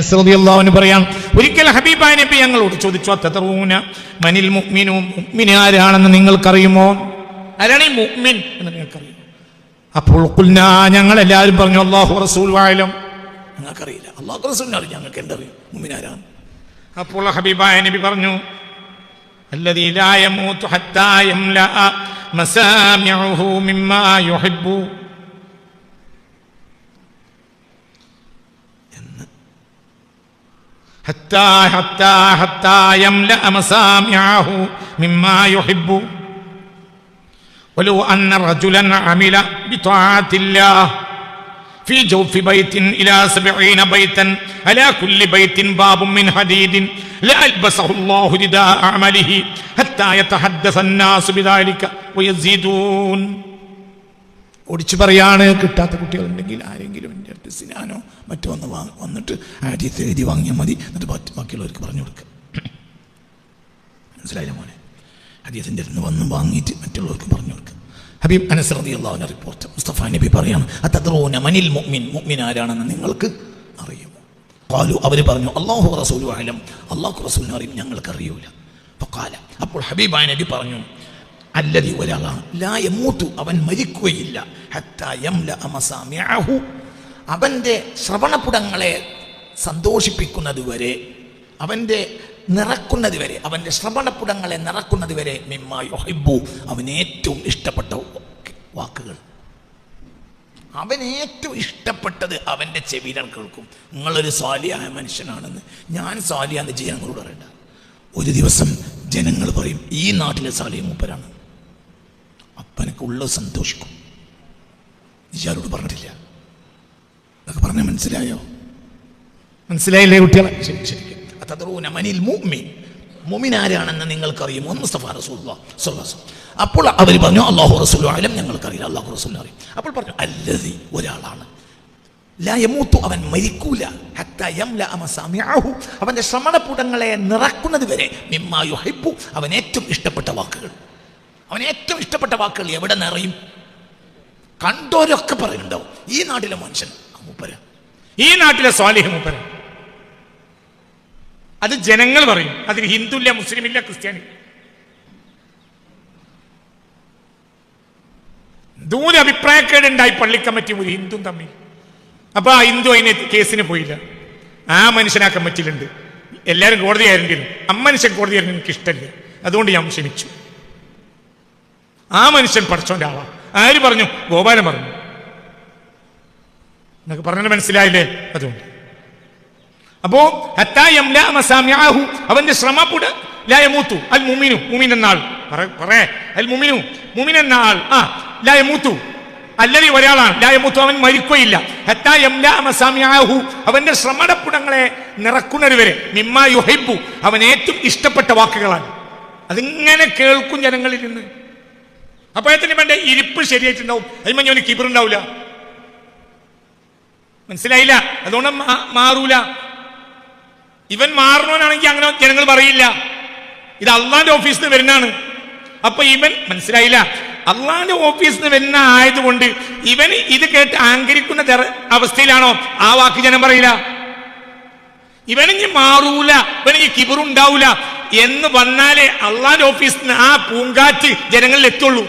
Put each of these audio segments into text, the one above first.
അനസ്ലാവിന് പറയാം ഒരിക്കൽ ഹബീബായ നബി ഞങ്ങളോട് ചോദിച്ചു അത്തറൂന മനിൽ മുക്മിനു മുക്മിന് ആരാണെന്ന് നിങ്ങൾക്കറിയുമോ? ആരാണ് ഈ മുക്മിൻ എന്ന് നിങ്ങൾക്കറിയുമോ? അപ്പോൾ കുൽനാ ഞങ്ങൾ എല്ലാവരും പറഞ്ഞു അള്ളാഹു റസൂൽ വായാലും ഞങ്ങൾക്കറിയില്ല അള്ളാഹു റസൂലിനെ അറിയാം ഞങ്ങൾക്ക് എന്തറിയും മുമ്മിൻ ആരാണ്? അപ്പോൾ ഹബീബായ നബി പറഞ്ഞു അല്ലതീലായ മൂത്തു ഹത്തായം ലാ മസാമ്യഹു മിമ്മാ യുഹിബ്ബു. ولو أن رجلا عمل بطاعة الله في جوف بيت إلى سبعين بيتا على كل بيت باب من حديد لألبسه الله رداء عمله حتى يتحدث الناس بذلك ويزيدون ഓടിച്ചു പറയാണ് കിട്ടാത്ത കുട്ടികളുണ്ടെങ്കിൽ ആരെങ്കിലും എൻ്റെ അടുത്ത് സിനാനോ മറ്റോ വന്ന് വാ വന്നിട്ട് ആദ്യത്തെ എഴുതി വാങ്ങിയാൽ മതി. എന്നിട്ട് ബാക്കി ബാക്കിയുള്ളവർക്ക് പറഞ്ഞു കൊടുക്കുക മനസ്സിലായില്ല മോനെ? ഹദീസിന്റെ അടുത്ത് വന്ന് വാങ്ങിയിട്ട് മറ്റുള്ളവർക്ക് പറഞ്ഞു കൊടുക്കുക ഹബീബ് അനസ് റളിയല്ലാഹുവിന്റെ റിപ്പോർട്ട്. മുസ്തഫ നബി പറയാണ് അതദ്റൂന മനിൽ മുഅ്മിൻ. മുഅ്മിൻ ആരാണെന്ന് നിങ്ങൾക്ക് അറിയുമോ? ഖാലു അവർ പറഞ്ഞു അള്ളാഹു റസൂലു അലം അള്ളാഹു റസൂലിനെ അറിയും ഞങ്ങൾക്ക് അറിയൂല. കാല അപ്പോൾ ഹബീബായ നബി പറഞ്ഞു അല്ലതി ഒരാളാണ്. ലാ യമൂത്തു അവൻ മരിക്കുകയില്ല. ഹത്താ യംലഅ മസാമിഅഹു. അവന്റെ ശ്രവണപുടങ്ങളെ സന്തോഷിപ്പിക്കുന്നത് വരെ അവന്റെ നിറക്കുന്നത് വരെ അവന്റെ ശ്രവണപുടങ്ങളെ നിറക്കുന്നത് വരെ മിമ്മ യൊഹിബു അവൻ ഏറ്റവും ഇഷ്ടപ്പെട്ട വാക്കുകൾ. അവൻ ഏറ്റവും ഇഷ്ടപ്പെട്ടത് അവന്റെ ചെവികൾ കേൾക്കും. നിങ്ങളൊരു സ്വാലിയായ മനുഷ്യനാണെന്ന്. ഞാൻ സ്വാലിയാന്ന് ചെയ്യാൻ പറയണ്ട. ഒരു ദിവസം ജനങ്ങൾ പറയും ഈ നാട്ടിലെ സാലിയ മൂപ്പരാണ്. അപ്പനക്കുള്ള സന്തോഷിക്കും. ഇയാളോട് പറഞ്ഞിട്ടില്ല. അതൊക്കെ പറഞ്ഞ മനസ്സിലായോ? മനസ്സിലായില്ലേ കുട്ടികളെ? ശരി ശരി. അതദ്റൂന മനിൽ മുഅ്മിൻ. മുഅ്മിൻ ആരാണെന്ന് നിങ്ങൾക്കറിയുമോ? മുസ്തഫ റസൂലുള്ളാഹ് സ്വല്ലല്ലാഹു അപ്പോൾ അവർ പറഞ്ഞു അള്ളാഹു റസൂൽ ആലം ഞങ്ങൾക്കറിയില്ല അള്ളാഹു റസൂൽ അറിയും. അപ്പോൾ പറഞ്ഞു അല്ലതി ഒരാളാണ്. ലാ യമൂത്തു അവൻ മരിക്കൂല. അവന്റെ ശ്രമണപുടങ്ങളെ നിറക്കുന്നത് വരെ മിമ്മാ യുഹിബ്ബു. അവൻ ഏറ്റവും ഇഷ്ടപ്പെട്ട വാക്കുകൾ. അവൻ ഏറ്റവും ഇഷ്ടപ്പെട്ട വാക്കുകൾ എവിടെ നിറയും കണ്ടോരൊക്കെ പറയുന്നുണ്ടാവും. ഈ നാട്ടിലെ മനുഷ്യൻ. മൂപ്പര. ഈ നാട്ടിലെ സ്വാലിഹ മൂപ്പര്. അത് ജനങ്ങൾ പറയും. അതിൽ ഹിന്ദുല്ല മുസ്ലിമില്ല ക്രിസ്ത്യാനി. ദൂര അഭിപ്രായക്കേടുണ്ടായി പള്ളി കമ്മിറ്റിയും ഒരു ഹിന്ദു തമ്മിൽ. അപ്പൊ ആ ഹിന്ദു അതിന് കേസിന് പോയില്ല. ആ മനുഷ്യൻ ആ കമ്മിറ്റിയിലുണ്ട് എല്ലാവരും കോടതി ആയിരുന്നെങ്കിലും അമ്മനുഷ്യൻ കോടതി ആയിരുന്നു എനിക്ക് ഇഷ്ടമില്ല. അതുകൊണ്ട് ഞാൻ ക്ഷമിച്ചു. ആ മനുഷ്യൻ പഠിച്ചോണ്ടാവാം ആര് പറഞ്ഞു? ഗോപാലൻ പറഞ്ഞു. എന്നൊക്കെ പറഞ്ഞത് മനസ്സിലായില്ലേ? അതുകൊണ്ട്. അപ്പോ ഹത്താ യംലാ മസാമിഅഹു അവന്റെ ശ്രമപ്പുട് ലാ യമൂത്തു. അൽ മുമിനു മുമിൻ എന്നാൾ പറ- അൽ മുമിനു മുമിൻ എന്നാൾ ആ ലാ യമൂത്തു. അല്ലതി ഒരാളാണ്. ലാ യമൂത്തു അവൻ മരിക്കുകയില്ല. ഹത്താ യംലാ മസാമിഅഹു അവന്റെ ശ്രമടപ്പുടങ്ങളെ നിറക്കുന്നവരെ മിമ്മാ യുഹിബ്ബു. അവൻ ഏറ്റവും ഇഷ്ടപ്പെട്ട വാക്കുകളാണ്. അതിങ്ങനെ കേൾക്കും ജനങ്ങളിൽ നിന്ന്. അപ്പോഴത്തിന് വേണ്ട ഇരിപ്പ് ശരിയായിട്ടുണ്ടാവും. അതിന് അവന് കിബറുണ്ടാവില്ല. മനസ്സിലായില്ല. അതുകൊണ്ട് മാറൂല. ഇവൻ മാറണവനാണെങ്കിൽ അങ്ങനെ ജനങ്ങൾ പറയില്ല. ഇത് അള്ളാന്റെ ഓഫീസിൽ നിന്ന് വരുന്നതാണ്. അപ്പൊ ഇവൻ മനസ്സിലായില്ല. അള്ളാന്റെ ഓഫീസിൽ നിന്ന് വരുന്ന ആയതുകൊണ്ട് ഇവൻ ഇത് കേട്ട് ആങ്കരിക്കുന്ന അവസ്ഥയിലാണോ? ആ വാക്ക് ജനം പറയില്ല. ഇവനിഞ്ഞ് മാറൂല. ഇവനിഞ്ഞ് കിബറുണ്ടാവൂല. എന്ന് വന്നാലേ അള്ളാന്റെ ഓഫീസിൽ നിന്ന് ആ പൂങ്കാറ്റ് ജനങ്ങളിൽ എത്തുള്ളൂ.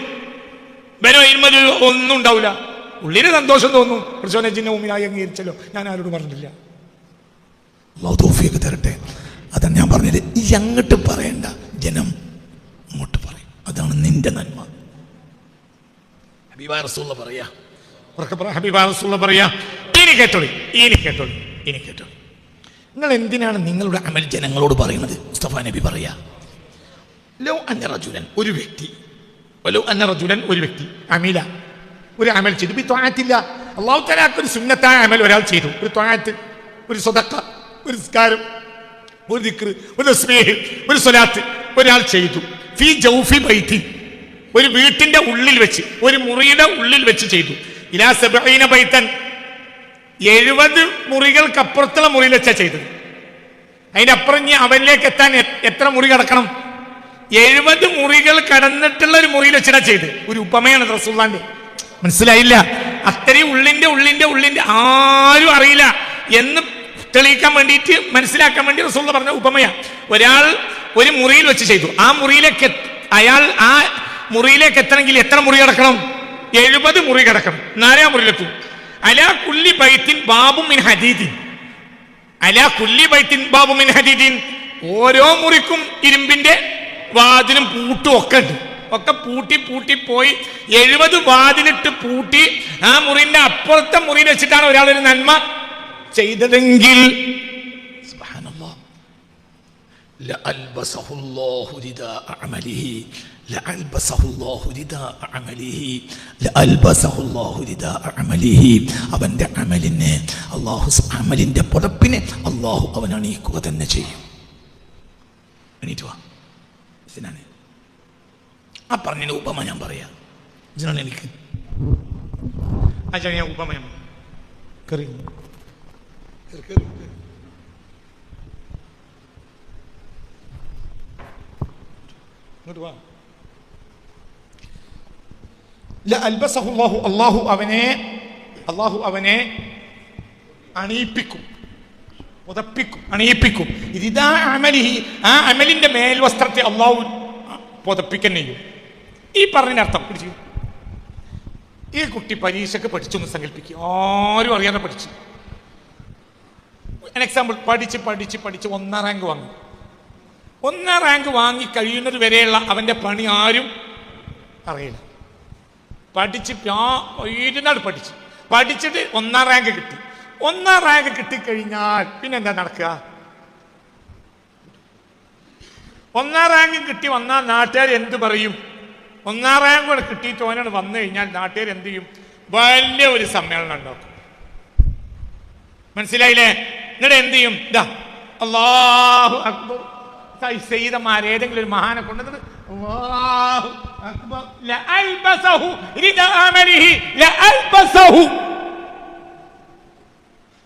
ഇവനോ ഇരുമത് ഒന്നും ഉണ്ടാവില്ല ഉള്ളിന് സന്തോഷം തോന്നും. ജിന്ന മുമ്പിനായി അംഗീകരിച്ചല്ലോ. ഞാൻ ആരോട് പറഞ്ഞില്ല തരട്ടെ. അതാണ് ഞാൻ പറഞ്ഞത്. ഈ അങ്ങോട്ട് പറയണ്ട. ജനം അങ്ങോട്ട് പറയും. അതാണ് നിന്റെ നന്മ. ഹബീബ പറയാ. ഹബീബാ പറയാ. നിങ്ങൾ എന്തിനാണ് നിങ്ങളുടെ അമൽ ജനങ്ങളോട് പറയുന്നത്? മുസ്തഫ നബി പറയാ. റജുലൻ ഒരു വ്യക്തി. റജുലൻ ഒരു വ്യക്തി. അമീല. ഒരു അമൽ ചെയ്തു. ഇപ്പൊ ത്വാഴത്തില്ല അള്ളാഹു തലാക്ക് ഒരു സുന്നത്തായ അമൽ ഒരാൾ ചെയ്തു. ഒരു ത്വാറ്റ് ഒരു സ്വതക്ക ഒരു സ്കാരം ഒരു ദിക്ർ ഒരു സ്നേഹം ഒരു സ്വലാത്ത് ഒരാൾ ചെയ്തു. ഫി ജൗഫി ബൈത്തി. ഒരു വീട്ടിന്റെ ഉള്ളിൽ വെച്ച് ഒരു മുറിയുടെ ഉള്ളിൽ വെച്ച് ചെയ്തു. ഇലാ സബഈന ബൈത്തൻ. എഴുപത് മുറികൾക്കപ്പുറത്തുള്ള മുറിയിൽ വെച്ചാ ചെയ്തത്. അതിന്റെ അപ്പുറം ഇനി അവനിലേക്ക് എത്താൻ എത്ര മുറി കടക്കണം? എഴുപത് മുറികൾ കടന്നിട്ടുള്ള ഒരു മുറിയിൽ വെച്ചിട്ടാ ചെയ്ത് ഒരു ഉപമയാണ് റസൂള്ളാന്റെ മനസ്സിലായില്ല. അത്രയും ഉള്ളിന്റെ ഉള്ളിന്റെ ഉള്ളിന്റെ ആരും അറിയില്ല. എന്ന് തെളിയിക്കാൻ വേണ്ടിയിട്ട് മനസ്സിലാക്കാൻ വേണ്ടി റസൂൾ പറഞ്ഞ ഉപമയ. ഒരാൾ ഒരു മുറിയിൽ വെച്ച് ചെയ്തു. ആ മുറിയിലേക്ക് അയാൾ ആ മുറിയിലേക്ക് എത്തണമെങ്കിൽ എത്ര മുറി കിടക്കണം? എഴുപത് മുറി കിടക്കണം. നാലാം മുറിയിലെത്തും. അലാ കുല്ലി ബൈത്തിൻ ബാബു മിൻ ഹദീദിൻ. അലാ കുല്ലി ബൈത്തിൻ ബാബു മിൻ ഹദീദിൻ. ഓരോ മുറിക്കും ഇരുമ്പിന്റെ വാതിലും പൂട്ടും ഒക്കെ ഉണ്ട്. ഒക്കെ പൂട്ടി പൂട്ടി പോയി. എഴുപത് വാതിലിട്ട് പൂട്ടി. ആ മുറിന്റെ അപ്പുറത്തെ മുറിയിൽ വെച്ചിട്ടാണ് ഒരാൾ ഒരു നന്മ ചെയ്തതെങ്കിൽ. അവന്റെ അമലിനെ അള്ളാഹു അമലിന്റെ പുതപ്പിനെ അള്ളാഹു അവൻ അണിയിക്കുക തന്നെ ചെയ്യും. എണീറ്റ് വാ. ആ പറഞ്ഞതിന് ഉപമ ഞാൻ പറയാം. ഇതിനാണ് എനിക്ക് ആ ചാ, ഞാൻ ഉപമ കറി. ഇങ്ങോട്ട് വാ. അൽബസഹു അല്ലാഹു അള്ളാഹു അവനെ അള്ളാഹു അവനെ അണിയിപ്പിക്കും പുതപ്പിക്കും അണിയിപ്പിക്കും ഇതിതാ അമലിഹി ആ അമലിന്റെ മേൽവസ്ത്രത്തെ അള്ളാഹു പുതപ്പിക്കാൻ ചെയ്യും. ഈ പറഞ്ഞതിനർത്ഥം പിടിച്ചു. ഈ കുട്ടി പരീക്ഷയ്ക്ക് പഠിച്ചു എന്ന് സങ്കല്പിക്കും ആരും അറിയാതെ പഠിച്ചു. എക്സാമ്പിൾ പഠിച്ച് പഠിച്ച് പഠിച്ച് ഒന്നാം റാങ്ക് വാങ്ങി. ഒന്നാം റാങ്ക് വാങ്ങി കഴിയുന്നത് വരെയുള്ള അവന്റെ പണി ആരും അറിയില്ല. പഠിച്ച് ഇരുന്നാൾ പഠിച്ച്. പഠിച്ചിട്ട് ഒന്നാം റാങ്ക് കിട്ടി. ഒന്നാം റാങ്ക് കിട്ടിക്കഴിഞ്ഞാൽ പിന്നെ എന്താ നടക്കുക? ഒന്നാം റാങ്ക് കിട്ടി വന്നാൽ നാട്ടുകാർ എന്ത് പറയും? ഒന്നാം റാങ്ക് കൂടെ കിട്ടിയിട്ട് ഓനോട് വന്നു കഴിഞ്ഞാൽ നാട്ടുകാർ എന്ത് ചെയ്യും? വലിയ ഒരു സമ്മേളനം ഉണ്ടാക്കും. മനസ്സിലായില്ലേ? എന്നിട്ട് എന്ത് ചെയ്യും? ഇതാ അള്ളാഹു അക്ബർ. ഏതെങ്കിലും ഒരു മഹാനെ കൊണ്ടുവന്നത് അക്ബർ. ലഅൽബസഹു ലഅൽബസഹു.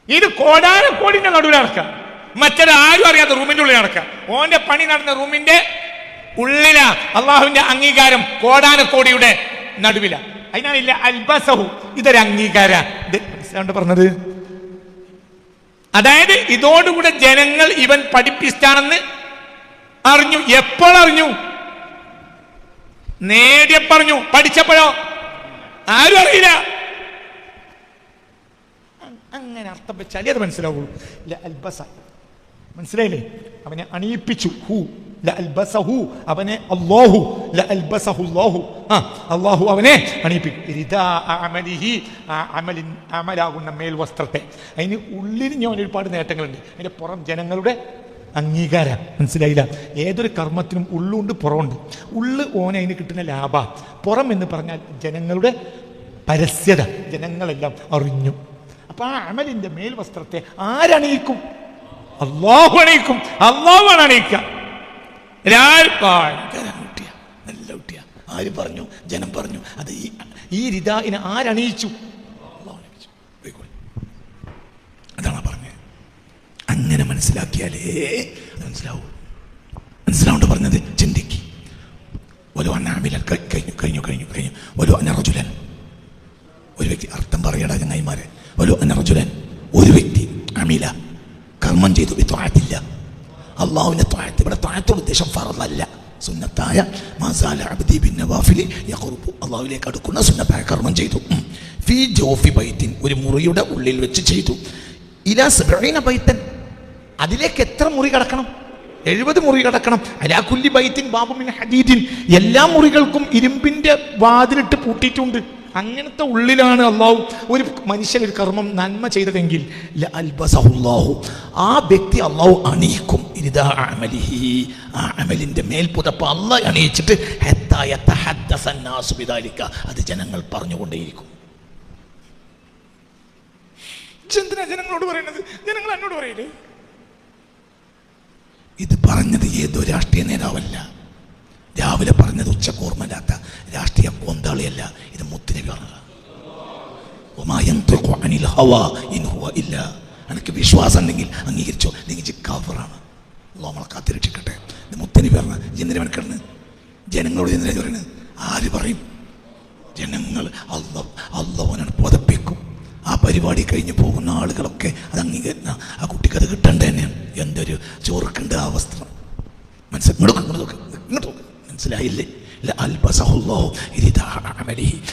ഇത് കോടാനക്കോടിന്റെ നടുവിൽ നടക്കാം. മറ്റൊരാരും അറിയാത്ത റൂമിന്റെ ഉള്ളിൽ നടക്കാം. ഓന്റെ പണി നടന്ന റൂമിന്റെ ഉള്ളിലാ അള്ളാഹുവിന്റെ അംഗീകാരം കോടാനക്കോടിയുടെ നടുവില. അതിനാണ് ഇല്ല അൽബസഹു. ഇതൊരു അംഗീകാര. പറഞ്ഞത്? അതായത് ഇതോടുകൂടെ ജനങ്ങൾ ഇവൻ പഠിപ്പിച്ചാണെന്ന് അറിഞ്ഞു. എപ്പോൾ അറിഞ്ഞു? നേടിയപ്പറഞ്ഞു പഠിച്ചപ്പോഴോ? ആരും അറിയില്ല. അങ്ങനെ അർത്ഥം വെച്ചാലേ അത് മനസ്സിലാവുള്ളൂ. അൽബസ. മനസ്സിലായില്ലേ? അവനെ അണിയിപ്പിച്ചു. ഹു. അവനെ അല്ലാഹു അല്ലാഹു അല്ലാഹു അവനെ അമലാകുന്ന മേൽവസ്ത്രത്തെ. അതിന് ഉള്ളിൽ ഞാൻ ഒരുപാട് നേട്ടങ്ങളുണ്ട്. അതിന്റെ പുറം ജനങ്ങളുടെ അംഗീകാരം. മനസ്സിലായില്ല? ഏതൊരു കർമ്മത്തിനും ഉള്ളുണ്ട് പുറമുണ്ട്. ഉള്ളു ഓനെ അതിന് കിട്ടുന്ന ലാഭ. പുറം എന്ന് പറഞ്ഞാൽ ജനങ്ങളുടെ പരസ്യത. ജനങ്ങളെല്ലാം അറിഞ്ഞു. അപ്പൊ ആ അമലിന്റെ മേൽവസ്ത്രത്തെ ആരണിയിക്കും അള്ളാഹു അണിയിക്കും. അള്ളാഹു അണിയിക്കുക. കുട്ടിയാ നല്ല കുട്ടിയ. ആര് പറഞ്ഞു? ജനം പറഞ്ഞു. അത് ഈ ഈ രിതാവിനെ ആരണിയിച്ചു. അതാണ് പറഞ്ഞത്. അങ്ങനെ മനസ്സിലാക്കിയാലേ മനസ്സിലാവൂ. മനസ്സിലാവുണ്ട് പറഞ്ഞത് ചിന്തിക്ക്. ഒരു അണ്ണാമിലൻ കഴിഞ്ഞു കഴിഞ്ഞു കഴിഞ്ഞു കഴിഞ്ഞു. ഒരു അനറജുലൻ ഒരു വ്യക്തി അർത്ഥം പറയടാ ചങ്ങായിമാരെ. ഒരു അനറജുലൻ ഒരു വ്യക്തി അമില. കർമ്മം ചെയ്തു ത്വാഴത്തില്ല അള്ളാഹുവിന്റെ ത്വാഴത്ത് ഇവിടെ താഴ്ത്തുള്ള ഉദ്ദേശം ഫറല്ല സുന്നത്തായ മസാല അബ്ദി ബിൻ നവാഫിലി യഖറുബു. അള്ളാഹുവിലേക്ക് അടുക്കുന്ന സുന്നത്തായ കർമ്മം ചെയ്തു. ഫി ജോഫി ബൈത്തിൻ. ഒരു മുറിയുടെ ഉള്ളിൽ വെച്ച് ചെയ്തു. ഇലാ സബഈന ബൈത്തൻ. അതിലേക്ക് എത്ര മുറി കടക്കണം? എഴുപത് മുറി കടക്കണം. അലാ കുല്ലി ബൈത്തിൻ ബാബുമിൻ ഹദീദിൻ. എല്ലാ മുറികൾക്കും ഇരുമ്പിന്റെ വാതിലിട്ട് പൂട്ടിയിട്ടുണ്ട്. അങ്ങനത്തെ ഉള്ളിലാണ് അള്ളാഹു ഒരു മനുഷ്യൻ ഒരു കർമ്മം നന്മ ചെയ്തതെങ്കിൽ ആ വ്യക്തി അള്ളാഹു അണിയിക്കും. ആ അണിയിച്ചിട്ട്. അത് ജനങ്ങൾ പറഞ്ഞുകൊണ്ടേയിരിക്കും. എന്തിനാ ജനങ്ങളോട് പറയുന്നത്? ജനങ്ങൾ എന്നോട് പറയില്ലേ ഇത് പറഞ്ഞത് ഏതോ രാഷ്ട്രീയ നേതാവല്ല. രാവിലെ പറഞ്ഞത് ഉച്ചക്കോർമ്മല്ലാത്ത രാഷ്ട്രീയ കോന്താളിയല്ല. ഇത് മുത്തുനബിയാണ് ഇല്ല. എനിക്ക് വിശ്വാസം ഉണ്ടെങ്കിൽ അംഗീകരിച്ചോ നിങ്ങൾ കവറാണ് അല്ലോ നമ്മളെ കാത്തിരക്ഷിക്കട്ടെ ഇത് മുത്തനി പറഞ്ഞ ജനരവൻ കിടന്ന്? ജനങ്ങളോട് ജനനെ പറയുന്നത്? ആര് പറയും? ജനങ്ങൾ അല്ല അല്ലവനാണ് പുതപ്പിക്കും. ആ പരിപാടി കഴിഞ്ഞ് പോകുന്ന ആളുകളൊക്കെ അത് അംഗീകരിക്കുന്ന ആ കുട്ടിക്ക് അത് കിട്ടേണ്ടത് തന്നെയാണ്. എന്തൊരു ചോർക്കേണ്ട ആ വസ്ത്രം. മനസ്സിലാക്കി കൊടുക്കും മനസ്സിലായില്ലേ?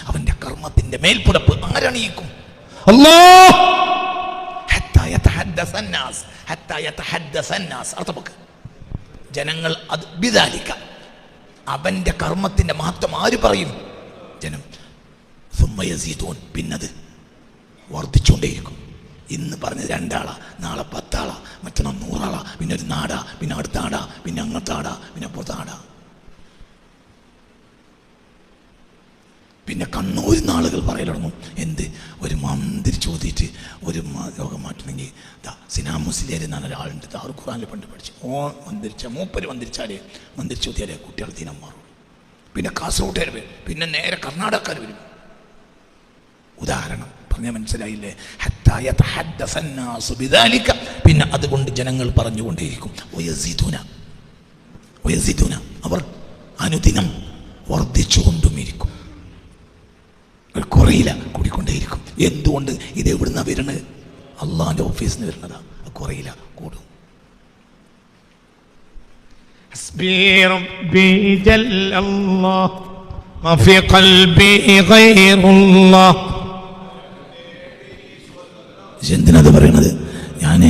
അവന്റെ കർമ്മത്തിന്റെ മേൽപ്പുടപ്പ് ആരണിയിക്കും. ജനങ്ങൾ അത് വിതാലിക്ക അവന്റെ കർമ്മത്തിന്റെ മഹത്വം ആര് പറയും? ജനം. സുമ്മയസീതോൻ പിന്നത് വർദ്ധിച്ചുകൊണ്ടേയിരിക്കും. ഇന്ന് പറഞ്ഞത് രണ്ടാളാ നാളെ പത്താളാ മറ്റന്നാൾ നൂറാളാ പിന്നെ ഒരു നാടാ പിന്നെ അടുത്താടാ പിന്നെ അങ്ങത്താടാ പിന്നെ അപ്പുറത്താടാ. കണ്ണൂരിൽ നിന്ന് ആളുകൾ പറയലടങ്ങും എന്ത്? ഒരു മന്ത്രി ചോദിച്ചിട്ട് ഒരു രോഗം മാറ്റണമെങ്കിൽ ഇതാ സിനാമുസിലേരി എന്നാണ് ഒരാളുണ്ട്. ഒരു ഖുറാനിൽ പണ്ട് പഠിച്ചു. ഓ മന്ദിരിച്ച മൂപ്പര് മന്ദിരിച്ചാലേ മന്ദിരിച്ചോത്തിയാലേ കുട്ടികൾ ദിനം മാറും. പിന്നെ കാസർഗോട്ടുകാർ വരും. പിന്നെ നേരെ കർണാടകക്കാർ വരും. ഉദാഹരണം പറഞ്ഞാൽ മനസ്സിലായില്ലേ? പിന്നെ അതുകൊണ്ട് ജനങ്ങൾ പറഞ്ഞുകൊണ്ടേയിരിക്കും. അവർ അനുദിനം വർദ്ധിച്ചുകൊണ്ടുമിരിക്കും. ഒരു കുറയില്ല കൂടിക്കൊണ്ടേയിരിക്കും എന്തുകൊണ്ട് ഇത് എവിടുന്ന വരുന്നത് അള്ളാഹിൻ്റെ ഓഫീസിൽ നിന്ന് വരുന്നതാ അത് കുറയില്ല കൂടും حسبي ربي جل الله ما في قلبي غير الله എന്തിനത് പറയണത് ഞാൻ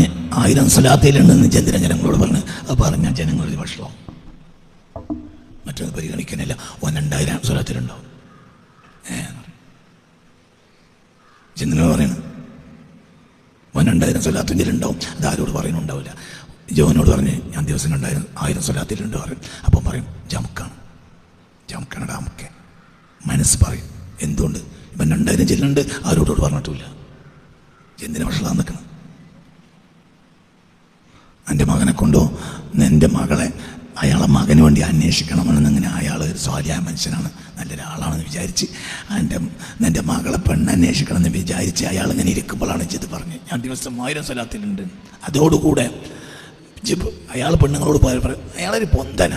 ആയിരം സ്വലാത്തയിലുണ്ടെന്ന് ചന്ദ്രൻ ജനങ്ങളോട് പറഞ്ഞു അത് പറഞ്ഞ ജനങ്ങളുടെ ഭക്ഷണം മറ്റൊന്ന് പരിഗണിക്കാനില്ല ഓൻ രണ്ടായിരം സ്വലാത്തിലുണ്ടാവും ഏ ചന്ദ്രനോട് പറയണം. ഓൻ രണ്ടായിരം സ്വലാത്തിന്റെലുണ്ടാവും അത് ആരോട് പറയുന്നുണ്ടാവില്ല ജോനോട് പറഞ്ഞ് ഞാൻ ദിവസം രണ്ടായിരം ആയിരം സ്വലാത്തിലുണ്ട് പറയും. അപ്പം പറയും ജമുക്കാണ്. ജമുക്കാണ് ഡാമുക്കെ മനസ്സ് പറയും എന്തുകൊണ്ട്? ഇവൻ രണ്ടായിരം ചെല്ലുണ്ട് ആരോടോട് പറഞ്ഞിട്ടില്ല. എന്തിനു വഷളാൻ നിൽക്കണം എന്റെ മകനെ കൊണ്ടോ? എന്റെ മകളെ അയാളെ മകന് വേണ്ടി അന്വേഷിക്കണമെന്ന് അങ്ങനെ അയാൾ ഒരു സ്വാലിയായ മനുഷ്യനാണ്. നല്ലൊരാളാണെന്ന് വിചാരിച്ച് എന്റെ എന്റെ മകളെ പെണ്ണ് അന്വേഷിക്കണമെന്ന് വിചാരിച്ച് അയാൾ ഇങ്ങനെ ഇരിക്കുമ്പോഴാണ് ജിത് പറഞ്ഞ് ഞാൻ ദിവസം ആയിരം സ്ഥലത്തിലുണ്ട് അതോടുകൂടെ ജിബ് അയാൾ പെണ്ണുങ്ങളോട് പറയും അയാളൊരു പൊന്തന.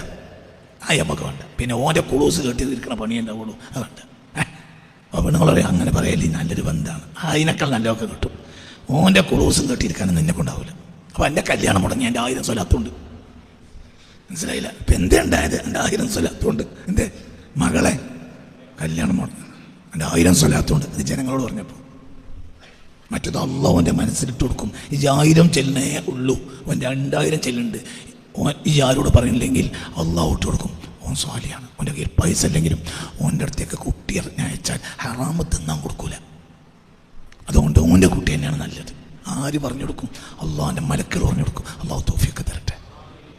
ആ നമുക്ക് വേണ്ട പിന്നെ ഓന്റെ കുളൂസ് കെട്ടി ഇരിക്കണ പണി ഉണ്ടാവുള്ളൂ അതുണ്ട് അപ്പോൾ പെണ്ണുങ്ങൾ പറയും അങ്ങനെ പറയല്ലേ നല്ലൊരു ബന്ധമാണ് അതിനേക്കാൾ നല്ലതൊക്കെ കിട്ടും. ഓന്റെ കുളൂസും കെട്ടിയിരിക്കാനും നിന്നെ കൊണ്ടാവില്ല അപ്പോൾ എന്റെ കല്യാണം മുടങ്ങി എന്റെ ആയിരം സ്വലാത്തുണ്ട് മനസ്സിലായില്ല? ഇപ്പം എന്തേ ഉണ്ടായത്? എന്റെ ആയിരം സ്വലാത്തുണ്ട് എന്റെ മകളെ കല്യാണം മുടങ്ങി എന്റെ ആയിരം സ്വലാത്തുണ്ട്. ഇത് ജനങ്ങളോട് പറഞ്ഞപ്പോൾ. മറ്റത് അവന്റെ മനസ്സിലിട്ട് കൊടുക്കും. ഈ ആയിരം ചെല്ലനേ ഉള്ളൂ. അവൻ രണ്ടായിരം ചെല്ലുണ്ട് ഓൻ ഈ ആരോട് പറയുന്നില്ലെങ്കിൽ അള്ളാഹ് ഇട്ട് കൊടുക്കും. ഓൻ സ്വാലിയാണ് ഓന്റെ കയ്യിൽ പൈസ ഇല്ലെങ്കിലും ഓന്റെ അടുത്തേക്ക് കുട്ടി അയച്ചാൽ ഹറാമ് തിന്നാൻ കൊടുക്കൂല. അതുകൊണ്ട് ഓന്റെ കുട്ടി തന്നെയാണ് നല്ലത്. ആര് പറഞ്ഞു കൊടുക്കും? അള്ളാഹിന്റെ മലക്കൾ പറഞ്ഞു കൊടുക്കും. അള്ളാഹു തോഫിയൊക്കെ തരട്ടെ.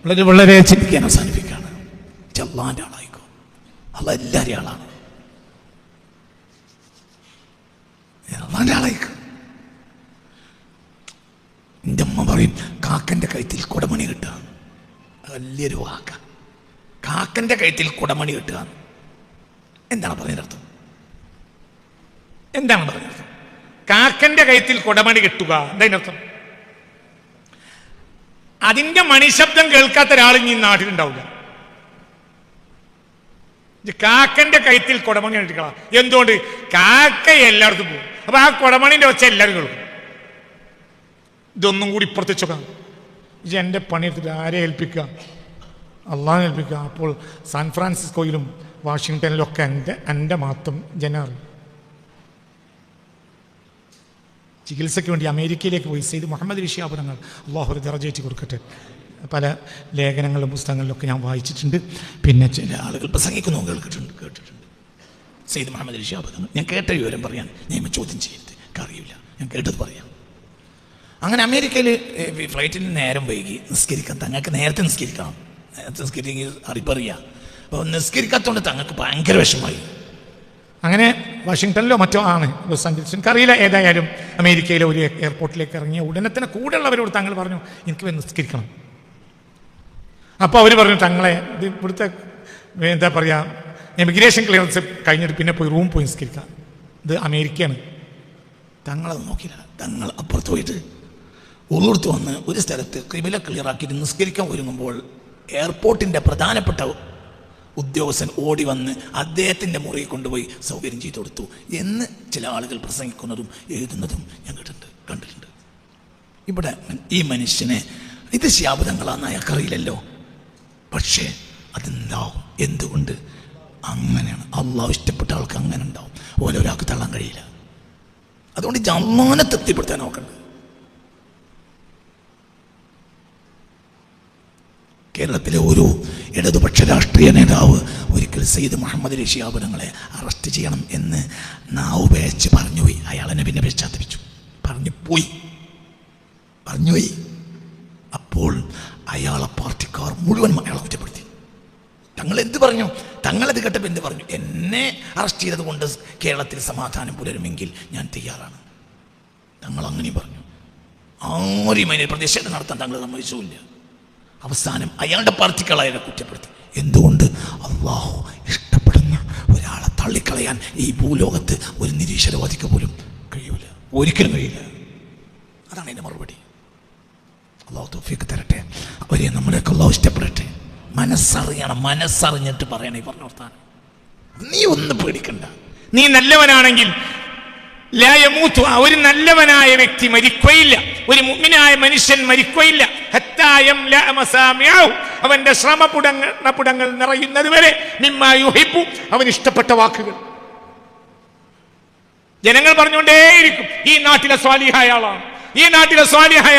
വളരെ വളരെ ചിന്തിക്കാൻ അവസാനിപ്പിക്കുകയാണ്. അള്ളാഹിന്റെ ആളായിക്കോ. അള്ള എല്ലാവരെയും ആളാണ്. ആളായിക്കോ എന്റെ അമ്മ പറയും കാക്കന്റെ കഴുത്തിൽ കുടമണി കിട്ടുക. വലിയൊരു വാക്ക. കാക്കന്റെ കഴുത്തിൽ കുടമണി കിട്ടുക. എന്താണ് പറഞ്ഞതിനർത്ഥം എന്താണ് പറഞ്ഞത് കാക്കന്റെ കഴുത്തിൽ കുടമണി കിട്ടുക. എന്തതിനർത്ഥം അതിന്റെ മണിശബ്ദം കേൾക്കാത്ത ഒരാൾ ഈ നാട്ടിലുണ്ടാവില്ല. കാക്കന്റെ കൈത്തിൽ കുടമണി എടുക്കണം എന്തുകൊണ്ട്? കാക്ക എല്ലായിടത്തും പോകും. അപ്പൊ ആ കുടമണിന്റെ ഒച്ച എല്ലാവരും കേൾക്കും. ഇതൊന്നും കൂടി ഇപ്പുറത്തെ വെച്ചോക്കാം ഇത് എന്റെ പണിയെടുത്തിട്ട് ആരെ ഏൽപ്പിക്കുക? അള്ളാഹെ ഏൽപ്പിക്കുക. അപ്പോൾ സാൻ ഫ്രാൻസിസ്കോയിലും വാഷിങ്ടണിലും ഒക്കെ എന്റെ എന്റെ മാത്രം ജനറൽ. ചികിത്സയ്ക്ക് വേണ്ടി അമേരിക്കയിലേക്ക് പോയി. സെയ്ദ് മുഹമ്മദ് ഋഷിയാപുരങ്ങൾ അള്ളാഹു ദറജേറ്റി കൊടുക്കട്ടെ പല ലേഖനങ്ങളിലും പുസ്തകങ്ങളിലൊക്കെ ഞാൻ വായിച്ചിട്ടുണ്ട്. പിന്നെ ചില ആളുകൾ പ്രസംഗിക്കുന്നു കേട്ടിട്ടുണ്ട് കേട്ടിട്ടുണ്ട്. സെയ്ദ് മുഹമ്മദ് ഋഷാബ് ഞാൻ കേട്ട വിവരം പറയാൻ ഞാൻ ഇപ്പം ചോദ്യം ചെയ്യരുത്. അറിയില്ല ഞാൻ കേട്ടത് പറയാം. അങ്ങനെ അമേരിക്കയിൽ ഫ്ലൈറ്റിൽ നേരം വൈകി നിസ്കരിക്കാൻ തങ്ങൾക്ക് നേരത്തെ നിസ്കരിക്കണം. നേരത്തെ നിസ്കരിക്കുക അറിപ്പറിയാം അപ്പോൾ നിസ്കരിക്കാത്തതുകൊണ്ട് തങ്ങൾക്ക് ഭയങ്കര വിഷമായി അങ്ങനെ വാഷിങ്ടണിലോ മറ്റോ ആണ്. ലോസ് ആഞ്ചൽസ് എനിക്കറിയില്ല ഏതായാലും അമേരിക്കയിലെ ഒരു എയർപോർട്ടിലേക്ക് ഇറങ്ങിയ ഉടനെ തന്നെ കൂടെയുള്ളവരോട് താങ്കൾ പറഞ്ഞു എനിക്ക് നിസ്കരിക്കണം. അപ്പോൾ അവർ പറഞ്ഞു തങ്ങളെ ഇത് ഇവിടുത്തെ എന്താ പറയുക ഇമിഗ്രേഷൻ ക്ലിയറൻസ് കഴിഞ്ഞിട്ട് പിന്നെ പോയി റൂം പോയി നിസ്കരിക്കാം. ഇത് അമേരിക്കയാണ്. തങ്ങളത് നോക്കിയില്ല തങ്ങൾ അപ്പുറത്ത് പോയിട്ട് ഉള്ളൂർത്ത് വന്ന് ഒരു സ്ഥലത്ത് ക്രിമില ക്ലിയറാക്കി നിസ്കരിക്കാൻ ഒരുങ്ങുമ്പോൾ എയർപോർട്ടിന്റെ പ്രധാനപ്പെട്ട ഉദ്യോഗസ്ഥൻ ഓടി വന്ന് അദ്ദേഹത്തിന്റെ മുറിയിൽ കൊണ്ടുപോയി സൗകര്യം ചെയ്തു കൊടുത്തു എന്ന് ചില ആളുകൾ പ്രസംഗിക്കുന്നതും എഴുതുന്നതും ഞാൻ കേട്ടിട്ടുണ്ട് കണ്ടിട്ടുണ്ട്. ഇവിടെ ഈ മനുഷ്യനെ ഇത് ശാപതങ്ങളാന്ന് അയാൾക്കറിയില്ലല്ലോ പക്ഷേ അതുണ്ടാവും. എന്തുകൊണ്ട്? അങ്ങനെയാണ്. അള്ളാഹു ഇഷ്ടപ്പെട്ട ആൾക്ക് അങ്ങനെ ഉണ്ടാവും. ഓരോരാൾക്ക് തള്ളാൻ കഴിയില്ല. അതുകൊണ്ട് ജമാനെ തൃപ്തിപ്പെടുത്താൻ നോക്കണ്ട. കേരളത്തിലെ ഒരു ഇടതുപക്ഷ രാഷ്ട്രീയ നേതാവ് ഒരിക്കൽ സയ്യിദ് മുഹമ്മദ് അലി അറസ്റ്റ് ചെയ്യണം എന്ന് നാവ് പേച്ച് പറഞ്ഞുപോയി അയാളെന്നെ പിന്നെ പശ്ചാത്തപിച്ചു. പറഞ്ഞു പോയി. പറഞ്ഞുപോയി അപ്പോൾ അയാളെ മുഴുവൻ അയാളെ കുറ്റപ്പെടുത്തി. തങ്ങൾ എന്ത് പറഞ്ഞു? തങ്ങളത് കേട്ടപ്പോൾ എന്ത് പറഞ്ഞു? എന്നെ അറസ്റ്റ് ചെയ്തതുകൊണ്ട് കേരളത്തിൽ സമാധാനം പുലരുമെങ്കിൽ ഞാൻ തയ്യാറാണ്. തങ്ങൾ അങ്ങനെ പറഞ്ഞു. ആരും അതിനെ പ്രതിഷേധം നടത്താൻ തങ്ങൾ സമ്മതിച്ചില്ല. അവസാനം അയാളുടെ പാർട്ടികൾ അയാളെ കുറ്റപ്പെടുത്തി. എന്തുകൊണ്ട്? അള്ളാഹു ഇഷ്ടപ്പെടുന്ന ഒരാളെ തള്ളിക്കളയാൻ ഈ ഭൂലോകത്ത് ഒരു നിരീശ്വരവാദിക്ക് പോലും കഴിയൂല. ഒരിക്കലും കഴിയില്ല അതാണ് എന്റെ മറുപടി. അള്ളാഹു തോഫിക്ക് തരട്ടെ? അവരെ നമ്മളെയൊക്കെ അള്ളാഹു ഇഷ്ടപ്പെടട്ടെ? മനസ്സറിയണം മനസ്സറിഞ്ഞിട്ട് പറയണേ പറഞ്ഞ വർത്താനം. നീ ഒന്ന് പേടിക്കണ്ട. നീ നല്ലവനാണെങ്കിൽ ലായമൂത്തു ഒരു നല്ലവനായ വ്യക്തി മരിക്കുകയില്ല. ഒരു മുഗ്മിനായ മനുഷ്യൻ മരിക്കുകയില്ല. അവന്റെ ശ്രമപുടങ്ങൾ പുടങ്ങൾ നിറയുന്നത് വരെ നിമ്മായുഹിപ്പു. അവൻ ഇഷ്ടപ്പെട്ട വാക്കുകൾ. ജനങ്ങൾ പറഞ്ഞുകൊണ്ടേയിരിക്കും ഈ നാട്ടിലെ സ്വാലിഹായ ആളാണ്. ഈ നാട്ടിലെ സ്വാലിഹായ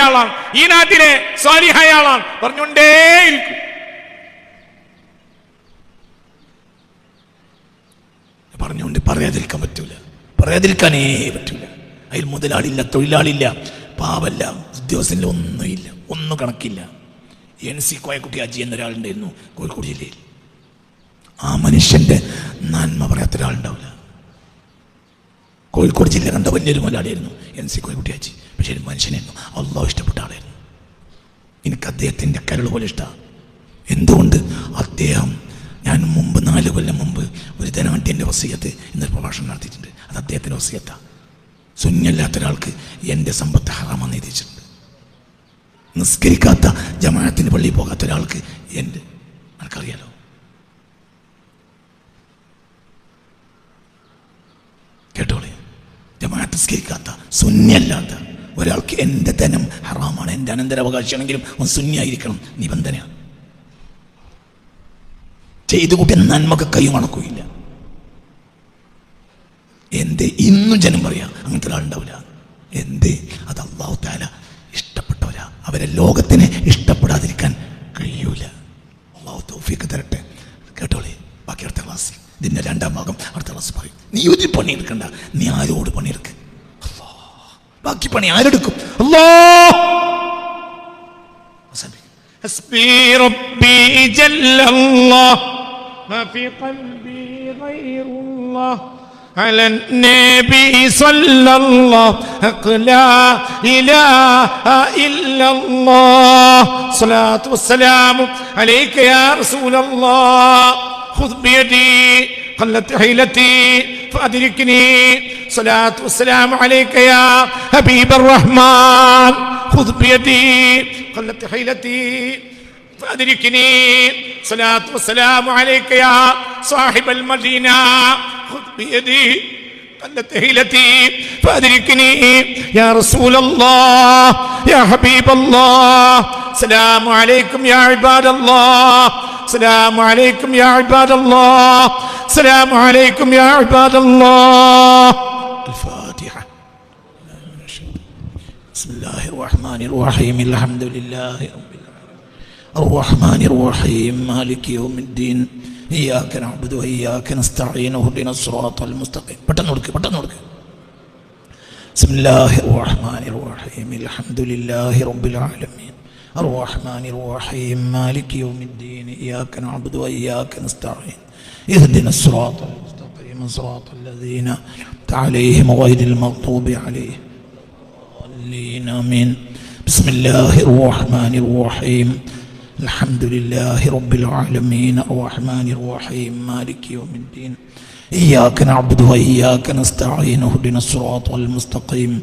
ഈ നാട്ടിലെ സ്വാലിഹായ ആളാണ് പറഞ്ഞുകൊണ്ടേയിരിക്കും. പറഞ്ഞുകൊണ്ട് പറയാതിരിക്കാൻ പറ്റൂല. പറയാതിരിക്കാനേ പറ്റൂല. അതിൽ മുതലാളില്ല തൊഴിലാളില്ല പാവല്ല ഉദ്യോഗസ്ഥനില്ല ഒന്നുമില്ല. ഒന്നും കണക്കില്ല. എൻ സി കോയക്കുട്ടി അജി എന്നൊരാളുണ്ടായിരുന്നു കോഴിക്കോട് ജില്ലയിൽ. ആ മനുഷ്യന്റെ നന്മ പറയാത്ത ഒരാളുണ്ടാവില്ല. കോഴിക്കോട് ജില്ല കണ്ട വലിയൊരു മുതലാളിയായിരുന്നു എൻ സി കോയക്കുട്ടി അജി. പക്ഷേ ഒരു മനുഷ്യനായിരുന്നു അള്ളാഹു ഇഷ്ടപ്പെട്ട ആളായിരുന്നു. എനിക്ക് അദ്ദേഹത്തിന്റെ കരൾ പോലെ ഇഷ്ടമാണ്. എന്തുകൊണ്ട്? അദ്ദേഹം ഞാൻ മുമ്പ് നാല് കൊല്ലം മുമ്പ് ഒരു ധനാഢ്യന്റെ വസീയത്ത് എന്നൊരു പ്രഭാഷണം നടത്തിയിട്ടുണ്ട്. അത് അദ്ദേഹത്തിന്റെ വസീയത്താണ്. ശൂന്യല്ലാത്ത ഒരാൾക്ക് എന്റെ സമ്പത്ത് ഹറാമെന്ന് എഴുതിയിട്ടുണ്ട്. നിസ്കരിക്കാത്ത ജമാഅത്തിന്റെ പള്ളിയിൽ പോകാത്ത ഒരാൾക്ക് എന്റെ എനിക്കറിയാലോ കേട്ടോളി? ജമാഅത്ത് നിസ്കരിക്കാത്ത ശൂന്യല്ലാത്ത ഒരാൾക്ക് എന്റെ ധനം ഹറാമാണ് എന്റെ അനന്തരാവകാശമാണെങ്കിലും അവൻ ശൂന്യായിരിക്കണം നിബന്ധന. ചെയ്തു കൂട്ടിയ നന്മക്ക് കൈ മണക്കുകയില്ല എന്ത് ഇന്നും ജനം പറയാം അങ്ങനത്തെ ഒരാളുണ്ടാവില്ല എന്ത്? അത് അള്ളാഹു താല ഇഷ്ടപ്പെട്ടവരാ. അവരെ ലോകത്തിനെ ഇഷ്ടപ്പെടാതിരിക്കാൻ കഴിയൂല. അള്ളാഹു തൗഫീക്ക് തരട്ടെ. കേട്ടോളെ? ബാക്കി അടുത്ത ക്ലാസ് ഇതിന്റെ രണ്ടാം ഭാഗം അടുത്ത ക്ലാസ് പറയും. നീ ഒരു പണിയെടുക്കണ്ട നീ ആരോട് പണിയെടുക്ക അല്ലാ. ബാക്കി പണി ആരെടുക്കും അല്ലോ حسبي ربي جل الله ما في قلبي غير الله على النبي صلى الله حق لا إله إلا الله صلاة والسلام عليك يا رسول الله خذ بيدي قلت حيلتي فأدركني صلاة والسلام عليك يا حبيب الرحمن خذ بيدي قلت حيلتي فأدركني صلاة والسلام عليك يا صاحب المدينة خذ بيدي قلت حيلتي فأدركني يا رسول الله يا حبيب الله سلام عليكم يا عباد الله سلام عليكم يا عباد الله. سلام عليكم يا عباد الله. الفاتحة. بسم الله الرحمن الرحيم. الحمد لله رب العالمين. الرحمن الرحيم. مالك يوم الدين. إياك نعبد وإياك نستعين. اهدنا الصراط المستقيم. بطن نورك بسم الله الرحمن الرحيم. الحمد لله رب العالمين. الرحمن الرحيم مالك يوم الدين إياك نعبد وإياك نستعين. اهدنا الصراط المستقيم صراط الذين عليهم غير المغضوب عليهم الضالين آمين. بسم الله الرحمن الرحيم. الحمد لله رب العالمين الرحمن الرحيم مالك يوم الدين إياك نعبد وإياك نستعين. اهدنا الصراط المستقيم.